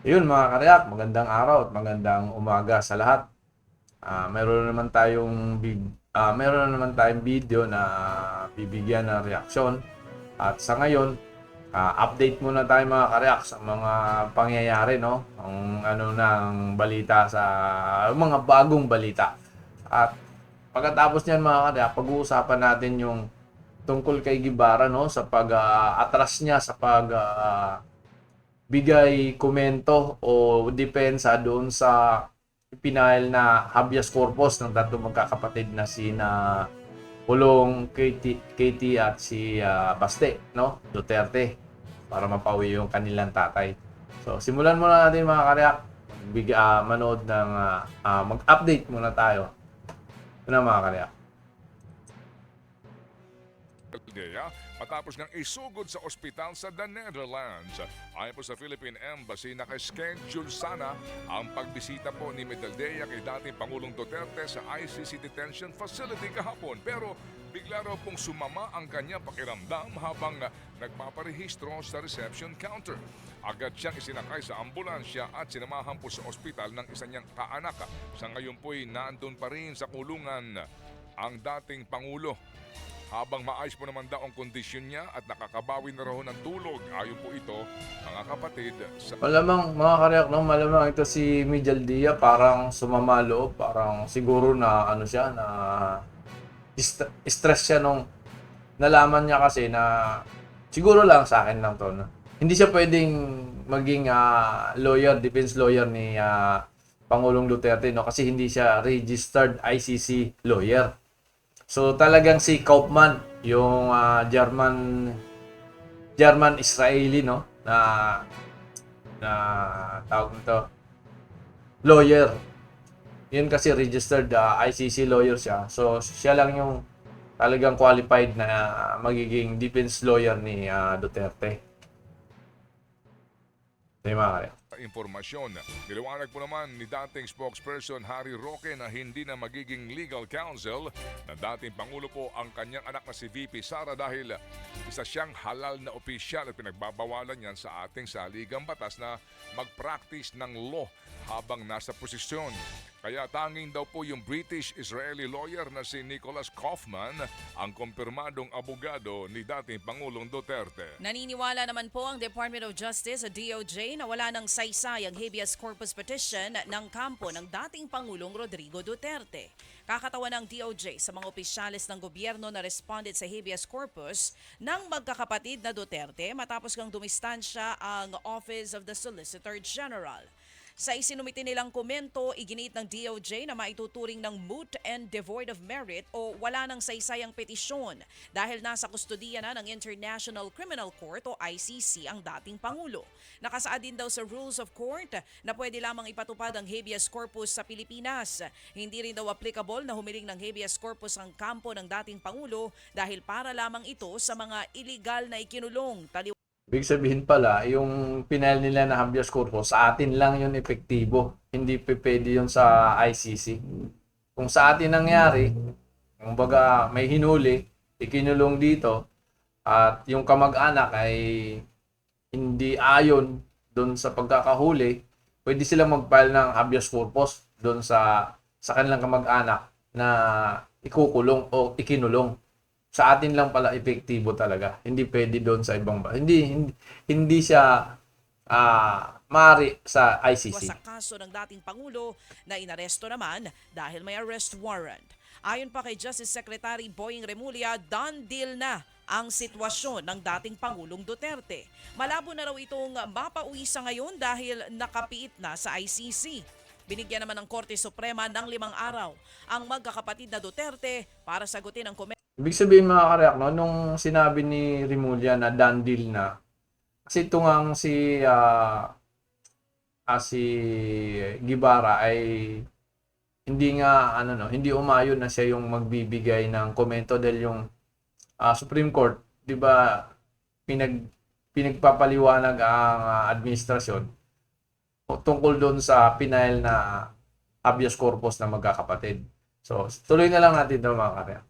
Yun mga karyak, magandang araw at magandang umaga sa lahat. Ah, meron na naman tayong vid- ah, meron na naman tayong video na bibigyan ng reaksyon. At sa ngayon, ah, update muna tayo mga karyak sa mga pangyayari, no? Ang ano ng balita sa mga bagong balita. At pagkatapos niyan mga karyak, pag-uusapan natin yung tungkol kay Gibara, no? Sa pag-atras niya sa pag ah, bigay komento o depensa doon sa pinahil na habeas corpus ng tatlong magkakapatid na sina Pulong, Katie, Katie at si ah, Baste, no? Duterte para mapawi yung kanilang tatay. So, simulan muna natin mga karyak. Big, ah, manood ng ah, ah, mag-update muna tayo. Ito na mga karyak. Aldea matapos ngang isugod sa ospital sa The Netherlands. Ayon po sa Philippine Embassy, nakaschedule sana ang pagbisita po ni Medaldea kay dating Pangulong Duterte sa ICC Detention Facility kahapon. Pero bigla raw pong sumama ang kanya pakiramdam habang nagpaparehistro sa reception counter. Agad siyang isinakay sa ambulansya at sinamahan po sa ospital ng isa niyang kaanak. Sa ngayon po'y naandun pa rin sa kulungan ang dating Pangulo. Habang maayos po naman daw ang kondisyon niya at nakakabawi na raw ng tulog. Ayon po ito, mga kapatid, sa Malamang mga karyak, no? Malamang ito si Mijal Dia parang sumama loob. Parang siguro na ano siya, na ist- stress siya nung nalaman niya kasi na siguro lang sa akin lang to. No? Hindi siya pwedeng maging ah, lawyer, defense lawyer ni ah, Pangulong Duterte no kasi hindi siya registered ICC lawyer. So talagang si Kaufman, yung ah, German German Israeli no na na tawag nito lawyer. Yun kasi registered ah, ICC lawyer siya. So siya lang yung talagang qualified na magiging defense lawyer ni ah, Duterte. Mga kaya. Impormasyon. Niliwanag po naman ni dating spokesperson Harry Roque na hindi na magiging legal counsel na dating Pangulo po ang kanyang anak na si VP Sara dahil isa siyang halal na opisyal at pinagbabawalan yan sa ating saligang batas na mag-practice ng law habang nasa posisyon. Kaya tanging daw po yung British-Israeli lawyer na si Nicholas Kaufman ang kumpirmadong abogado ni dating Pangulong Duterte. Naniniwala naman po ang Department of Justice o DOJ na wala ng saysay ang habeas corpus petition ng kampo ng dating Pangulong Rodrigo Duterte. Kakatawan ng DOJ sa mga opisyalis ng gobyerno na responded sa habeas corpus ng magkakapatid na Duterte matapos kang dumistansya ang Office of the Solicitor General. Sa isinumiti nilang komento, iginit ng DOJ na maituturing ng moot and devoid of merit o wala ng saysayang petisyon dahil nasa kustodiya na ng International Criminal Court o ICC ang dating Pangulo. Nakasaad din daw sa Rules of Court na pwede lamang ipatupad ang habeas corpus sa Pilipinas. Hindi rin daw applicable na humiling ng habeas corpus ang kampo ng dating Pangulo dahil para lamang ito sa mga iligal na ikinulong. Taliw- Ibig sabihin pala, yung pinahil nila na habeas corpus, sa atin lang yun epektibo. Hindi pwede yun sa ICC. Kung sa atin nangyari, kumbaga may hinuli, ikinulong dito, at yung kamag-anak ay hindi ayon doon sa pagkakahuli, pwede silang mag-file ng habeas corpus doon sa sa kanilang kamag-anak na ikukulong o ikinulong sa atin lang pala epektibo talaga. Hindi pwede doon sa ibang ba. Hindi hindi, hindi siya ah mari sa ICC. sa kaso ng dating Pangulo na inaresto naman dahil may arrest warrant. Ayon pa kay Justice Secretary Boying Remulla, done deal na ang sitwasyon ng dating Pangulong Duterte. Malabo na raw itong mapauwi sa ngayon dahil nakapiit na sa ICC. Binigyan naman ng Korte Suprema ng limang araw ang magkakapatid na Duterte para sagutin ang komento Ibig sabihin mga kareak, no, nung sinabi ni Rimulya na done deal na, kasi ito nga si, ah, ah, si Gibara ay hindi nga, ano no, hindi umayon na siya yung magbibigay ng komento dahil yung ah, Supreme Court, di ba, pinag, pinagpapaliwanag ang ah, administrasyon tungkol doon sa pinail na habeas corpus na magkakapatid. So, tuloy na lang natin ito mga kareak.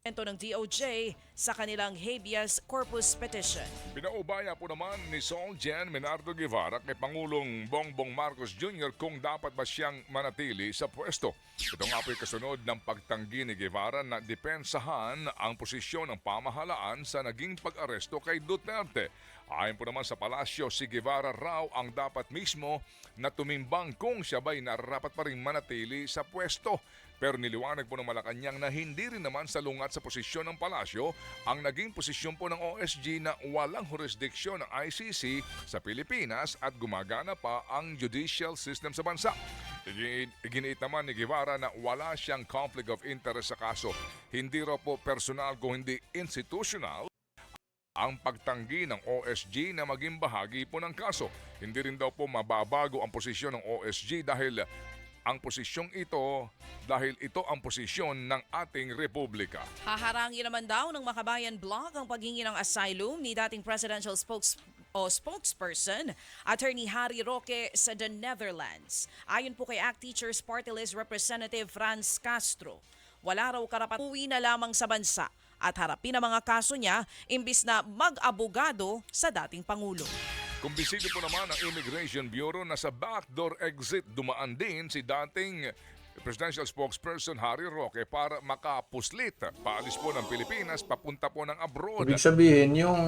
Ng DOJ sa kanilang habeas corpus petition. Pinaubaya po naman ni Sol Jen Menardo Guevara kay Pangulong Bongbong Marcos Jr. kung dapat ba siyang manatili sa pwesto. Ito nga po'y kasunod ng pagtanggi ni Guevara na depensahan ang posisyon ng pamahalaan sa naging pag-aresto kay Duterte. Ayon po naman sa palasyo, si Guevara raw ang dapat mismo na tumimbang kung siya ba'y nararapat pa rin manatili sa pwesto. Pero niliwanag po ng Malacanang na hindi rin naman salungat sa posisyon ng palasyo ang naging posisyon po ng OSG na walang jurisdiksyon ng ICC sa Pilipinas at gumagana pa ang judicial system sa bansa. Iginiit naman ni Guevara na wala siyang conflict of interest sa kaso. Hindi raw po personal kung hindi institutional ang pagtanggi ng OSG na maging bahagi po ng kaso. Hindi rin daw po mababago ang posisyon ng OSG dahil ang posisyong ito dahil ito ang posisyon ng ating republika. Haharangin naman daw ng Makabayan Blog ang paghingi ng asylum ni dating presidential spokes o spokesperson, Attorney Harry Roque sa the Netherlands. Ayon po kay ACT Teachers Party List Representative Franz Castro, wala raw karapat uwi na lamang sa bansa at harapin ang mga kaso niya imbis na mag-abogado sa dating Pangulo. Kumbisido po naman ang Immigration Bureau na sa backdoor exit dumaan din si dating Presidential Spokesperson Harry Roque para makapuslit. Paalis po ng Pilipinas, papunta po ng abroad. Ibig sabihin, yung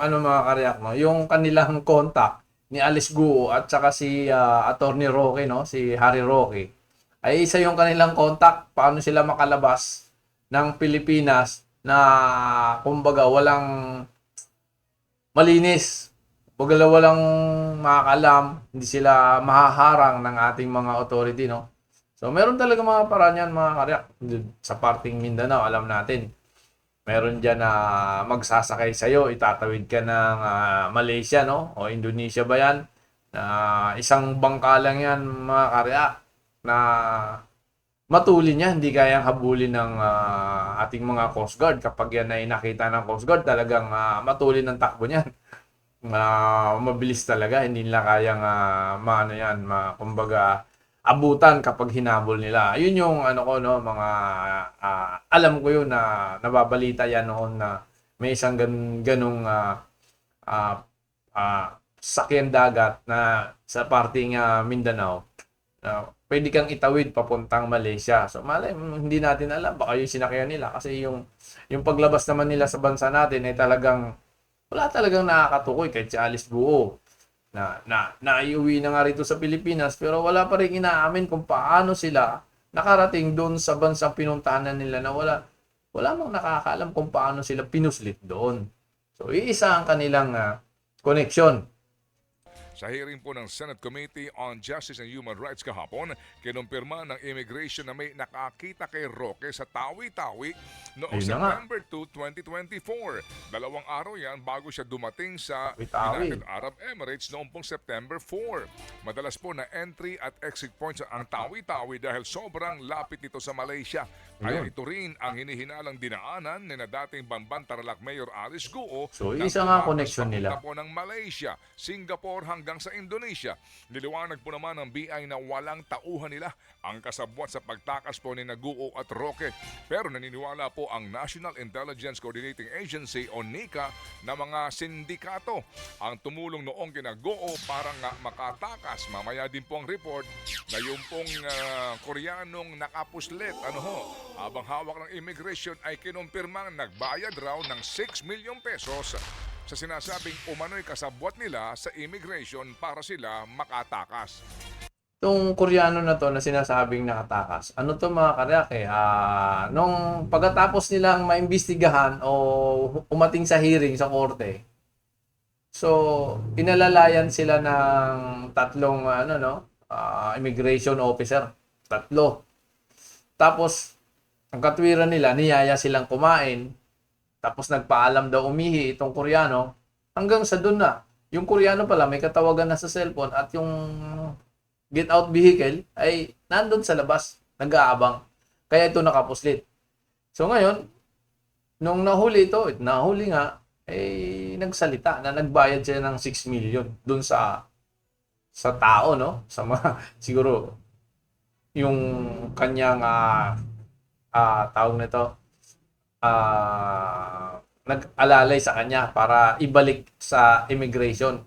ano mga karyak, no? yung kanilang contact ni Alice Guo at saka si ah, Attorney Roque, no? si Harry Roque, ay isa yung kanilang contact paano sila makalabas ng Pilipinas na kumbaga walang malinis. Kumbaga walang makakalam, hindi sila mahaharang ng ating mga authority, no? So, meron talaga mga paraan yan, mga karyak. Sa parting Mindanao, alam natin, meron dyan na magsasakay sa'yo, itatawid ka ng ah, Malaysia, no? O Indonesia ba yan? Na isang bangka lang yan, mga karya, na matuli niya, hindi kayang habulin ng ah, ating mga Coast Guard. Kapag yan ay nakita ng Coast Guard, talagang ah, matuli ng takbo niyan. Ah, mabilis talaga, hindi nila kayang ah, maano yan, ma, kumbaga, abutan kapag hinabol nila. Yun yung ano ko no, mga ah, alam ko yun na nababalita yan noon na may isang gan, ganung ah, ah, ah, sakyan dagat na sa parting ah, Mindanao na pwede kang itawid papuntang Malaysia. So malay hindi natin alam baka yung sinakyan nila kasi yung yung paglabas naman nila sa bansa natin ay talagang wala talagang nakakatukoy kahit si Alice Buo na na naiuwi na nga rito sa Pilipinas pero wala pa rin inaamin kung paano sila nakarating doon sa bansang pinuntahan nila na wala wala mang nakakaalam kung paano sila pinuslit doon. So iisa ang kanilang ah, connection. Sa hearing po ng Senate Committee on Justice and Human Rights kahapon, kinumpirma ng immigration na may nakakita kay Roque sa Tawi-Tawi noong Ayun. September 2, 2024. Dalawang araw yan bago siya dumating sa Tawi-Tawi. United Arab Emirates noong pong September 4. Madalas po na entry at exit points ang Tawi-Tawi dahil sobrang lapit ito sa Malaysia. Kaya ito rin ang hinihinalang dinaanan ni na dating Bamban Tarlac Mayor Alice Guo So, isa nga connection nila. po ng Malaysia, Singapore hanggang sa Indonesia. Niliwanag po naman ng BI na walang tauhan nila ang kasabwat sa pagtakas po ni Naguo at Roque. Pero naniniwala po ang National Intelligence Coordinating Agency o NICA na mga sindikato ang tumulong noong kina Guo para nga makatakas. Mamaya din po ang report na yung pong ah, Koreanong nakapuslit ano ho, habang hawak ng immigration ay kinumpirmang nagbayad raw ng 6 milyong pesos sa sinasabing umano'y kasabwat nila sa immigration para sila makatakas. Itong Koreano na to na sinasabing nakatakas. Ano to mga karyak eh? Ah, nung pagkatapos nilang maimbestigahan o umating sa hearing sa korte, so inalalayan sila ng tatlong ano no, ah, immigration officer, tatlo. Tapos ang katwiran nila, niyaya silang kumain. Tapos nagpaalam daw umihi itong Koreano hanggang sa doon na. Yung Koreano pala may katawagan na sa cellphone at yung get out vehicle ay nandun sa labas, nag-aabang. Kaya ito nakapuslit. So ngayon, nung nahuli ito, eh, nahuli nga, eh, nagsalita na nagbayad siya ng 6 million dun sa sa tao, no? Sa mga, siguro, yung kanyang, ah, ah, tawag nito, ah, nag-alalay sa kanya para ibalik sa immigration.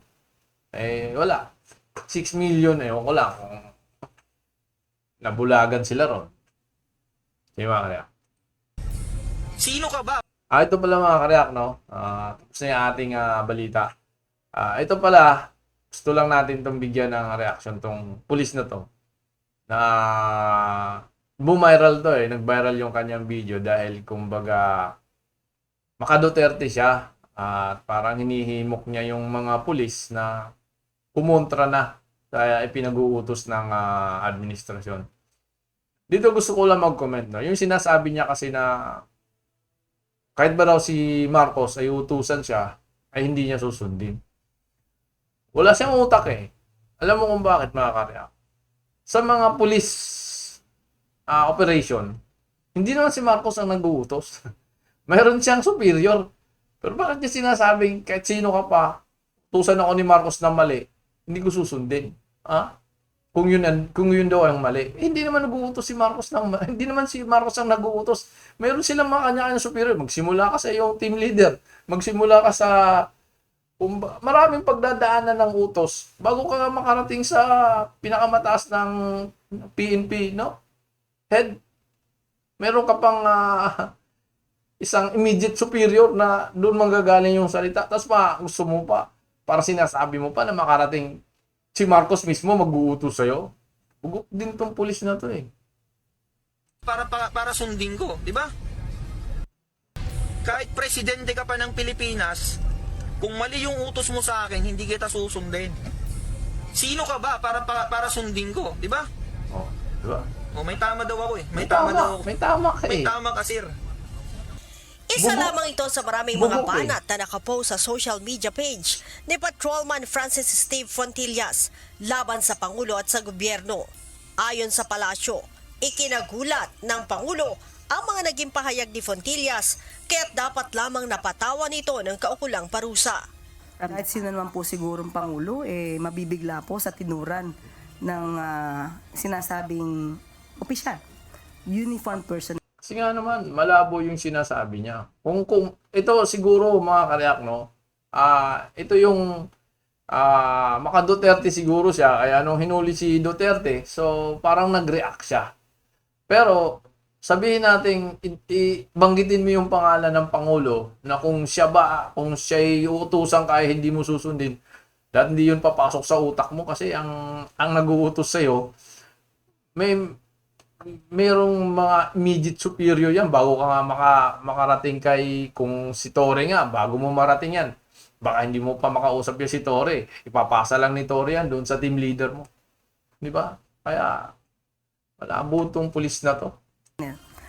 Eh, wala. 6 million, eh, ko lang nabulagan sila ron. Di ba kaya? Sino ka ba? Ah, ito pala mga karyak, no? Ah, tapos na yung ating ah, balita. Ah, ito pala, gusto lang natin itong bigyan ng reaction tong pulis na to. Na bumiral to eh. Nag-viral yung kanyang video dahil kumbaga makaduterte siya. At parang hinihimok niya yung mga pulis na kumontra na sa ipinag-uutos ng ah, administrasyon. Dito gusto ko lang mag-comment. No? Yung sinasabi niya kasi na kahit ba daw si Marcos ay utusan siya, ay hindi niya susundin. Wala siyang utak eh. Alam mo kung bakit mga karya? Sa mga police ah, operation, hindi naman si Marcos ang nag-uutos. Mayroon siyang superior. Pero bakit niya sinasabing kahit sino ka pa, tusan ako ni Marcos na mali, hindi ko susundin. Ha? Kung yun, kung yun daw ang mali. Eh, hindi naman nag-uutos si Marcos ng Hindi naman si Marcos ang nag-uutos. Meron silang mga kanya-kanya superior. Magsimula ka sa iyong team leader. Magsimula ka sa Kumba, maraming pagdadaanan ng utos bago ka makarating sa pinakamataas ng PNP, no? Head, meron ka pang ah, isang immediate superior na doon manggagaling yung salita. Tapos pa, gusto mo pa, para sinasabi mo pa na makarating si Marcos mismo mag-uutos sa'yo. Ugok din tong pulis na to eh. Para, para, para sundin ko, di ba? Kahit presidente ka pa ng Pilipinas, kung mali yung utos mo sa akin, hindi kita susundin. Sino ka ba para, para, para sundin ko, di ba? Oh, di ba? O may tama daw ako eh. May, tama, daw ako. May tama ka May eh. tama ka, sir. Isa Bubuk- lamang ito sa maraming mga eh. banat na nakapost sa social media page ni Patrolman Francis Steve Fontillas laban sa Pangulo at sa gobyerno. Ayon sa palasyo, ikinagulat ng Pangulo ang mga naging pahayag ni Fontillas kaya't dapat lamang napatawan ito ng kaukulang parusa. Kahit sino naman po sigurong Pangulo, eh, mabibigla po sa tinuran ng ah, sinasabing opisyal, uniform person. Kasi nga naman, malabo yung sinasabi niya. Kung, kung ito siguro mga karyak, no? Ah, ito yung ah maka Duterte siguro siya. Kaya nung hinuli si Duterte, so parang nag-react siya. Pero sabihin natin, banggitin mo yung pangalan ng Pangulo na kung siya ba, kung siya utusan kaya hindi mo susundin, dahil hindi yun papasok sa utak mo kasi ang ang nag-uutos sa'yo, may merong mga immediate superior yan bago ka nga maka, makarating kay kung si Tore nga, bago mo marating yan. Baka hindi mo pa makausap yung si Tore. Ipapasa lang ni Tore yan doon sa team leader mo. Di ba? Kaya, malabo tong pulis na to.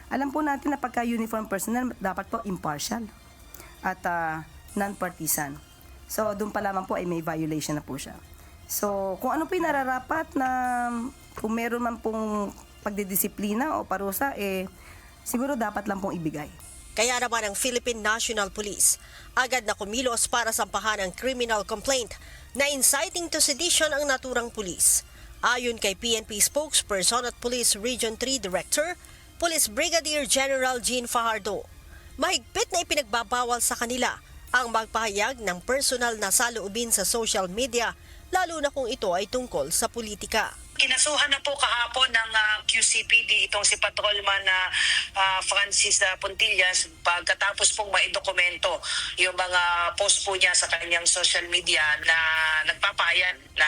Alam po natin na pagka uniform personnel, dapat po impartial at ah, non-partisan. So, doon pa lamang po ay may violation na po siya. So, kung ano po yung nararapat na kung meron man pong pagdidisiplina o parusa, eh, siguro dapat lang pong ibigay. Kaya naman ang Philippine National Police agad na kumilos para sampahan ang criminal complaint na inciting to sedition ang naturang pulis. Ayon kay PNP spokesperson at Police Region 3 Director, Police Brigadier General Jean Fajardo, mahigpit na ipinagbabawal sa kanila ang magpahayag ng personal na saloobin sa social media lalo na kung ito ay tungkol sa politika. Kinasuhan na po kahapon ng ah, QCPD itong si Patrolman na ah, Francis ah, Puntillas pagkatapos pong maidokumento yung mga post po niya sa kanyang social media na nagpapayan na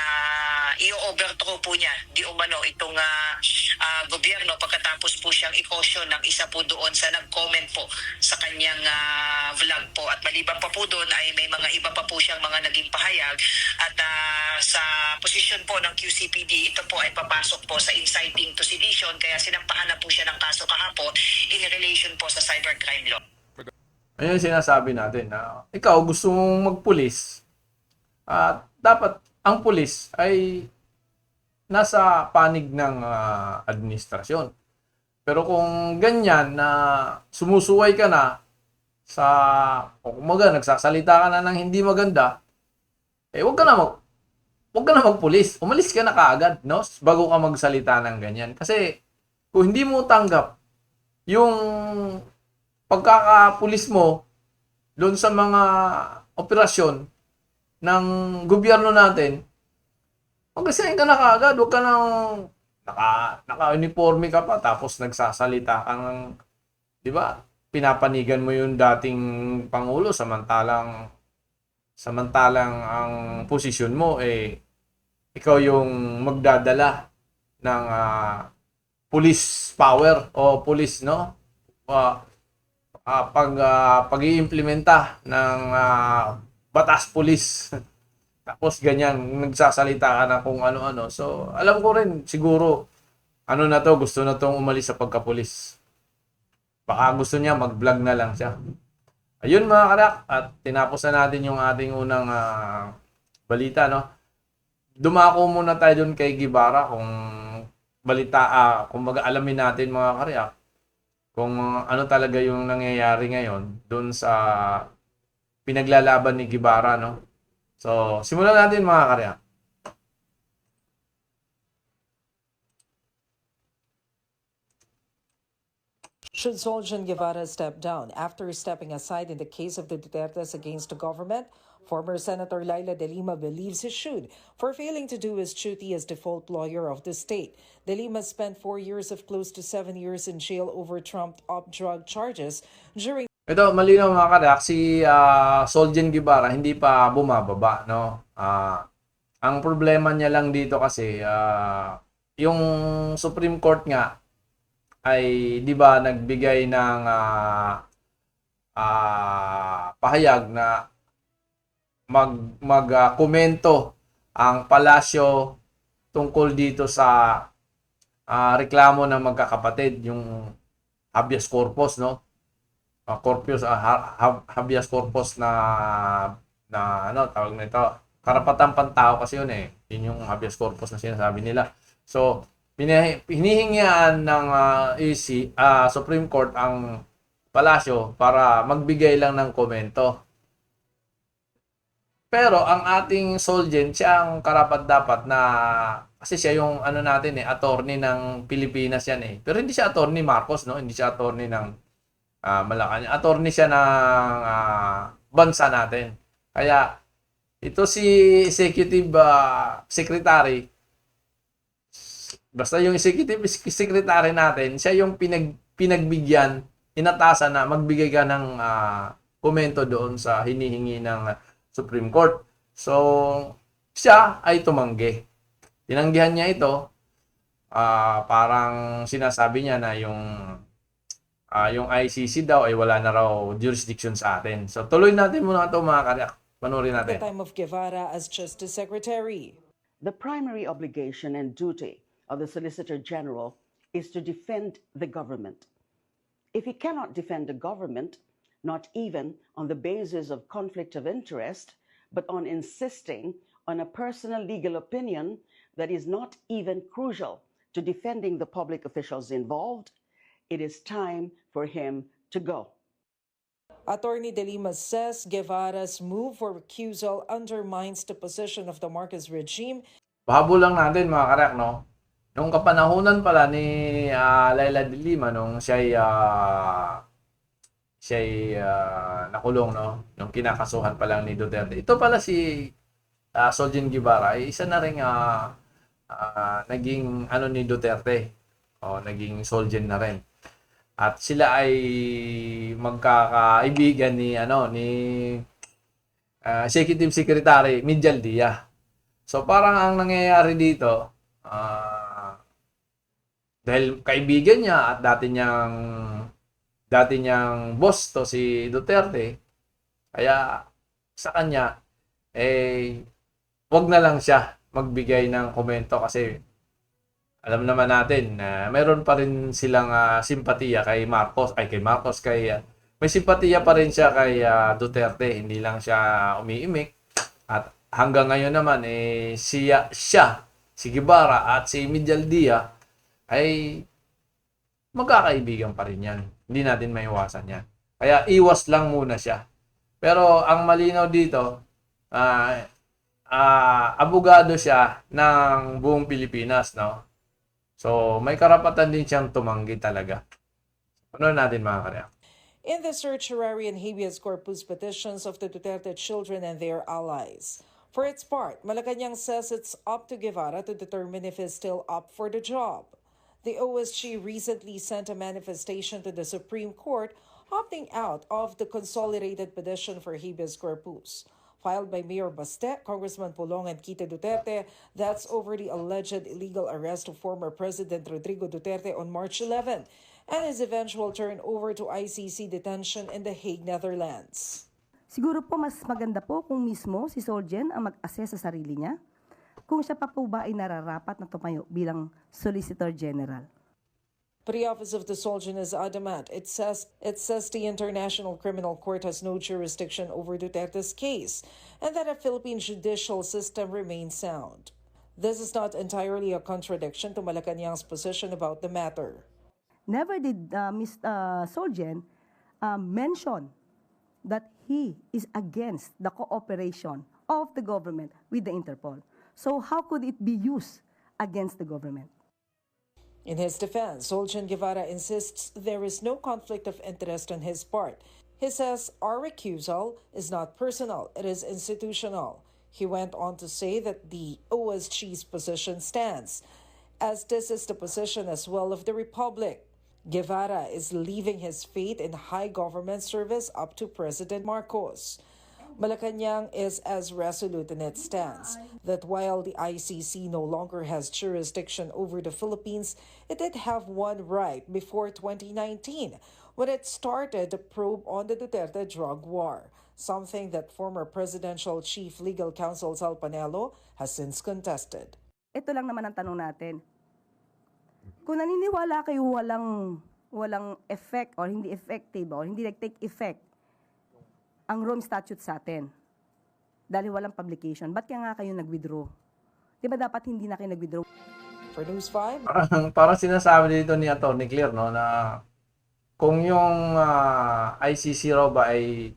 i-overthrow po niya. Di umano itong ah, ah, gobyerno pagkatapos po siyang i-caution ng isa po doon sa nag-comment po sa kanyang ah, vlog po. At maliban pa po doon ay may mga iba pa po siyang mga naging pahayag. At ah, sa posisyon po ng QCPD ito po ay papasok po sa inciting to sedition kaya sinampahan na po siya ng kaso kahapon in relation po sa cybercrime law. Ayun sinasabi natin na ikaw gusto mong magpulis at dapat ang pulis ay nasa panig ng ah, administrasyon. Pero kung ganyan na sumusuway ka na sa o kumaga nagsasalita ka na ng hindi maganda, eh wag ka na mag wag ka na magpulis. Umalis ka na kaagad, no? Bago ka magsalita ng ganyan. Kasi kung hindi mo tanggap yung pagkakapulis mo doon sa mga operasyon ng gobyerno natin, mag-resign ka na kaagad. Huwag ka nang naka, naka-uniforme ka pa tapos nagsasalita ka ng, di ba? Pinapanigan mo yung dating Pangulo samantalang samantalang ang posisyon mo eh ikaw yung magdadala ng ah, police power o police no? Ah, ah, pag ah, pag-iimplementa ng ah, batas police. Tapos ganyan nagsasalita ka na kung ano-ano. So alam ko rin siguro ano na to gusto na tong umalis sa pagkapulis baka gusto niya mag-vlog na lang siya ayun mga karak at tinapos na natin yung ating unang ah, balita no? Dumako muna tayo doon kay Gibara kung balita ah, kung alamin natin mga karyak kung ano talaga yung nangyayari ngayon doon sa pinaglalaban ni Gibara no? So simulan natin mga karyak Should Soljan Guevara step down after stepping aside in the case of the Dutertes against the government? Former Senator Laila De Lima believes he should for failing to do his duty as default lawyer of the state. De Lima spent four years of close to seven years in jail over trumped up drug charges during Ito, malinaw mga karak, si ah, Soljen Gibara hindi pa bumababa, no? Ah, ang problema niya lang dito kasi, ah, yung Supreme Court nga ay, di ba, nagbigay ng ah, ah, pahayag na mag mag ah, komento ang palasyo tungkol dito sa ah, reklamo ng magkakapatid, yung habeas corpus, no? uh, corpus uh, ha- ha- habeas corpus na na ano tawag nito karapatang pantao kasi yun eh yun yung habeas corpus na sinasabi nila so pinahi- hinihingian ng uh, EC ah, Supreme Court ang palasyo para magbigay lang ng komento pero ang ating Solgen siya ang karapat dapat na kasi siya yung ano natin eh attorney ng Pilipinas yan eh pero hindi siya attorney Marcos no hindi siya attorney ng ah Malacanang. Attorney siya ng ah, bansa natin. Kaya ito si executive ah, secretary basta yung executive secretary natin, siya yung pinag pinagbigyan, inatasan na magbigay ka ng ah, komento doon sa hinihingi ng Supreme Court. So, siya ay tumanggi. Tinanggihan niya ito. ah, parang sinasabi niya na yung ah yung ICC daw ay wala na raw jurisdiction sa atin. So tuloy natin muna ito mga karyak. Panoorin the natin. time of Guevara as Justice Secretary. The primary obligation and duty of the Solicitor General is to defend the government. If he cannot defend the government, not even on the basis of conflict of interest, but on insisting on a personal legal opinion that is not even crucial to defending the public officials involved, it is time for him to go. Attorney De Lima says Guevara's move for recusal undermines the position of the Marcos regime Pahabol lang natin mga karyak, no? Nung kapanahunan pala ni ah, Laila de Lima nung siya'y ah, siya'y ah, nakulong, no? Nung kinakasuhan pa lang ni Duterte. Ito pala si uh, Soljen Guevara, ay isa na rin ah, ah, naging ano ni Duterte. O, naging Soljen na rin. At sila ay magkakaibigan ni ano ni ah, Executive Secretary Mijal Dia. So parang ang nangyayari dito ah, dahil kaibigan niya at dati niyang dati niyang boss to si Duterte. Kaya sa kanya eh wag na lang siya magbigay ng komento kasi alam naman natin na meron pa rin silang ah, simpatiya kay Marcos ay kay Marcos kay ah, may simpatiya pa rin siya kay ah, Duterte. Hindi lang siya umiimik. At hanggang ngayon naman eh siya siya si Guevara at si Mijal Dia ay magkakaibigan pa rin yan. Hindi natin maiwasan yan. Kaya iwas lang muna siya. Pero ang malinaw dito, ah ah, abogado siya ng buong Pilipinas, no? So, may karapatan din siyang tumanggi talaga. Ano natin mga karya? in the certiorari and habeas corpus petitions of the Duterte children and their allies. For its part, Malacanang says it's up to Guevara to determine if he's still up for the job. The OSG recently sent a manifestation to the Supreme Court opting out of the consolidated petition for habeas corpus. Filed by Mayor Baste, Congressman Pulong, and Kita Duterte, that's over the alleged illegal arrest of former President Rodrigo Duterte on March 11 and his eventual turn over to ICC detention in The Hague, Netherlands. Siguro po mas maganda po kung mismo si Soljen ang mag-assess sa sarili niya kung siya pa po ba ay nararapat na tumayo bilang Solicitor General. But the Office of the Soldier is adamant. It says it says the International Criminal Court has no jurisdiction over Duterte's case and that a Philippine judicial system remains sound. This is not entirely a contradiction to Malacanang's position about the matter. Never did uh, Ms. Uh, Soljen uh, mention that he is against the cooperation of the government with the Interpol. So how could it be used against the government? In his defense, Soljan Guevara insists there is no conflict of interest on his part. He says our recusal is not personal, it is institutional. He went on to say that the OSG's position stands, as this is the position as well of the Republic. Guevara is leaving his fate in high government service up to President Marcos. Malacanang is as resolute in its stance that while the ICC no longer has jurisdiction over the Philippines, it did have one right before 2019 when it started the probe on the Duterte drug war, something that former presidential chief legal counsel Sal Panelo has since contested. Ito lang naman ang tanong natin. Kung naniniwala kayo walang walang effect or hindi effective or hindi nag-take effect ang Rome Statute sa atin dahil walang publication, ba't kaya nga kayo nag-withdraw? Di ba dapat hindi na kayo nag-withdraw? For News 5, parang, parang sinasabi dito ni Atty. Clear, no, na kung yung ah, ICC raw ba ay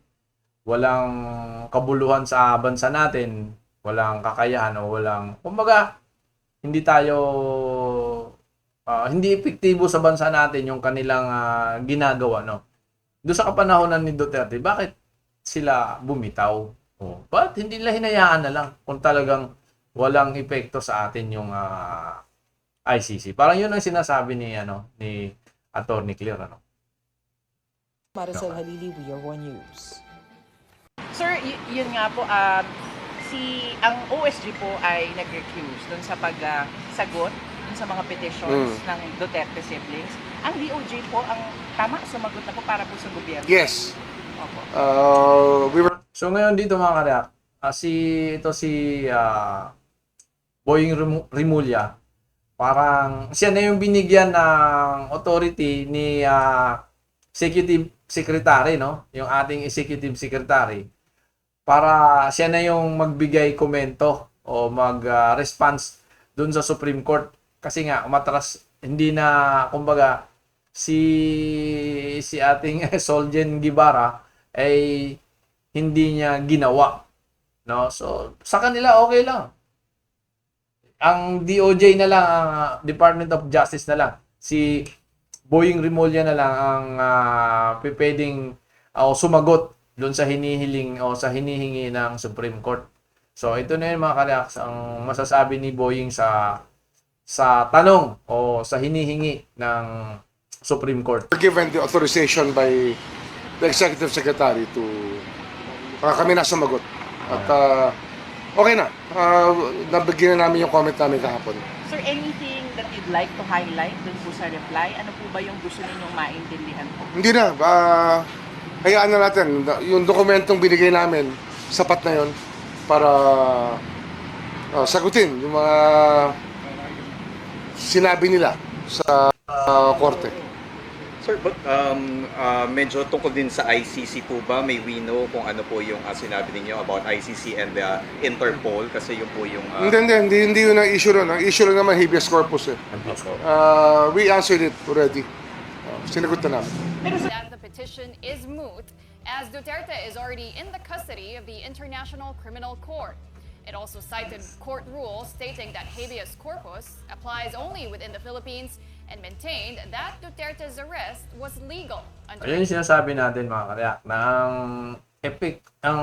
walang kabuluhan sa bansa natin, walang kakayahan o walang, kumbaga, hindi tayo, ah, hindi epektibo sa bansa natin yung kanilang ah, ginagawa, no? Doon sa kapanahonan ni Duterte, bakit sila bumitaw? Oh, ba't hindi nila hinayaan na lang kung talagang walang epekto sa atin yung ah, ICC. Parang yun ang sinasabi ni ano ni Attorney Clear ano. Maricel Halili, We Are One News. Sir, y- yun nga po, um, si, ang OSG po ay nag-recuse dun sa pagsagot dun sa mga petitions ng Duterte siblings. Ang DOJ po ang tama sumagot na po para po sa gobyerno. Yes. Uh, we were So ngayon dito mga kareak, ah, si ito si ah, Boying Rim- Rimulya, parang siya na yung binigyan ng authority ni ah, Executive Secretary, no? Yung ating Executive Secretary. Para siya na yung magbigay komento o mag-response dun sa Supreme Court. Kasi nga umatras hindi na kumbaga si si ating Soljen Gibara ay hindi niya ginawa no so sa kanila okay lang ang DOJ na lang ang ah, Department of Justice na lang si Boying Rimulya na lang ang uh, pwedeng o sumagot doon sa hinihiling o sa hinihingi ng Supreme Court. So ito na yun mga kareaks ang masasabi ni Boying sa sa tanong o sa hinihingi ng Supreme Court. given the authorization by the Executive Secretary to uh, kami na sumagot. At uh, okay na. Uh, nabigyan na namin yung comment namin kahapon. Sir, anything that you'd like to highlight dun po sa reply? Ano po ba yung gusto ninyong maintindihan po? Hindi na. Uh, hayaan na natin. Yung dokumentong binigay namin, sapat na yon para uh, sagutin yung mga sinabi nila sa uh, korte. Sir, but um, uh, medyo tungkol din sa ICC po ba, may we know kung ano po yung uh, sinabi ninyo about ICC and the Interpol kasi yun po yung... Uh, Hindi, hindi, hindi, hindi yun ang issue ron. Ang issue lang naman habeas corpus eh. Uh, we answered it already. Uh, sinagot na namin. that the petition is moot as Duterte is already in the custody of the International Criminal Court. It also cited court rules stating that habeas corpus applies only within the Philippines and maintained that Duterte's arrest was legal under Ayun yung sinasabi natin mga karyak, na ang effect, ang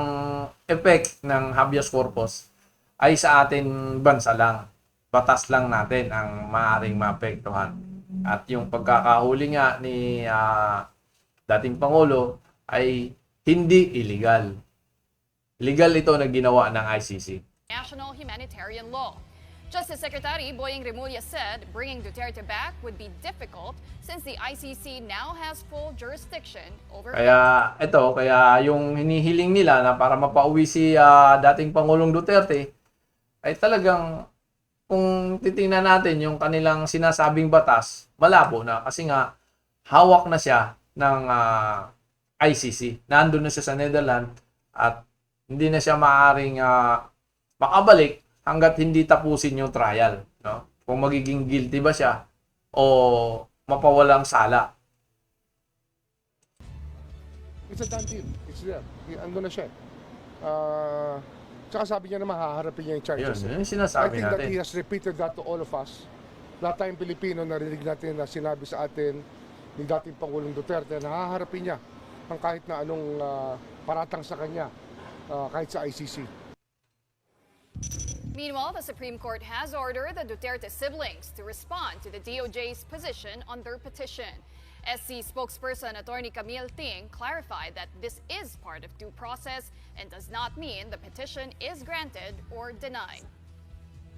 effect ng habeas corpus ay sa atin bansa lang. Batas lang natin ang maaaring maapektuhan. At yung pagkakahuli nga ni ah, dating Pangulo ay hindi illegal. Legal ito na ginawa ng ICC. national humanitarian law. Justice Secretary Boying Remulla said bringing Duterte back would be difficult since the ICC now has full jurisdiction over Kaya ito, kaya yung hinihiling nila na para mapauwi si ah, dating Pangulong Duterte ay talagang kung titingnan natin yung kanilang sinasabing batas, malabo na kasi nga hawak na siya ng ah, ICC. Nandun na siya sa Netherlands at hindi na siya maaaring ah, makabalik hanggat hindi tapusin yung trial, no? Kung magiging guilty ba siya o mapawalang sala. It's a done deal. It's there. Ando na siya. Uh, tsaka sabi niya naman, haharapin niya yung charges. Yun, yun yung I sinasabi think that natin. he has repeated that to all of us. Lahat tayong Pilipino, narinig natin na sinabi sa atin ni dating Pangulong Duterte na haharapin niya ang kahit na anong ah, paratang sa kanya, ah, kahit sa ICC. Meanwhile, the Supreme Court has ordered the Duterte siblings to respond to the DOJ's position on their petition. SC spokesperson Attorney Camille Ting clarified that this is part of due process and does not mean the petition is granted or denied.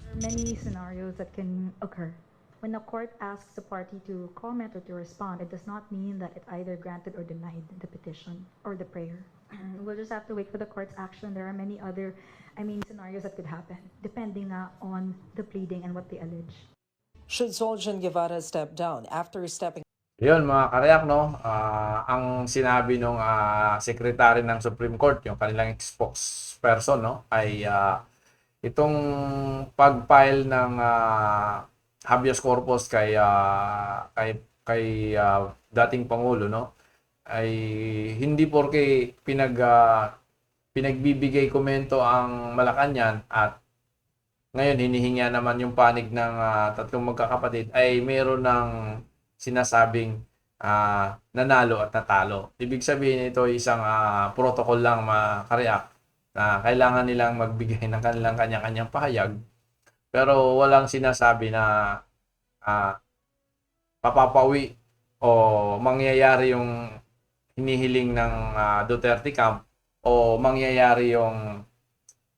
There are many scenarios that can occur. When a court asks the party to comment or to respond, it does not mean that it either granted or denied the petition or the prayer. We'll just have to wait for the court's action. There are many other, I mean, scenarios that could happen, depending uh, on the pleading and what they allege. Should Soljan Guevara step down after stepping Yun mga karyak, no? Ah, ang sinabi nung ah, secretary ng Supreme Court, yung kanilang spokesperson, no? Ay ah, itong pag-file ng ah, habeas corpus kay ah, kay kay ah, dating pangulo, no? Ay hindi porke pinag ah, pinagbibigay komento ang Malacanang at ngayon hinihinga naman yung panig ng ah, tatlong magkakapatid ay meron ng sinasabing ah, nanalo at natalo. Ibig sabihin ito isang ah, protocol lang makareact na kailangan nilang magbigay ng kanilang kanya-kanyang pahayag pero walang sinasabi na ah, papapawi o mangyayari yung hinihiling ng ah, Duterte camp o mangyayari yung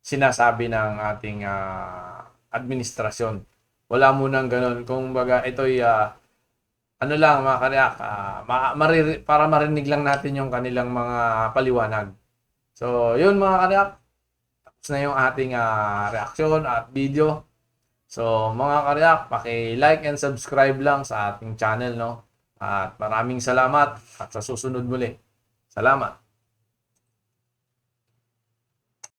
sinasabi ng ating ah, administrasyon. Wala munang ganun. Kung baga, ito'y ah, ano lang mga karyak, ah, ma- mariri- para marinig lang natin yung kanilang mga paliwanag. So, yun mga karyak. Tapos na yung ating ah, reaksyon at video. So, mga karyak, paki-like and subscribe lang sa ating channel, no? At maraming salamat at sa susunod muli. Salamat.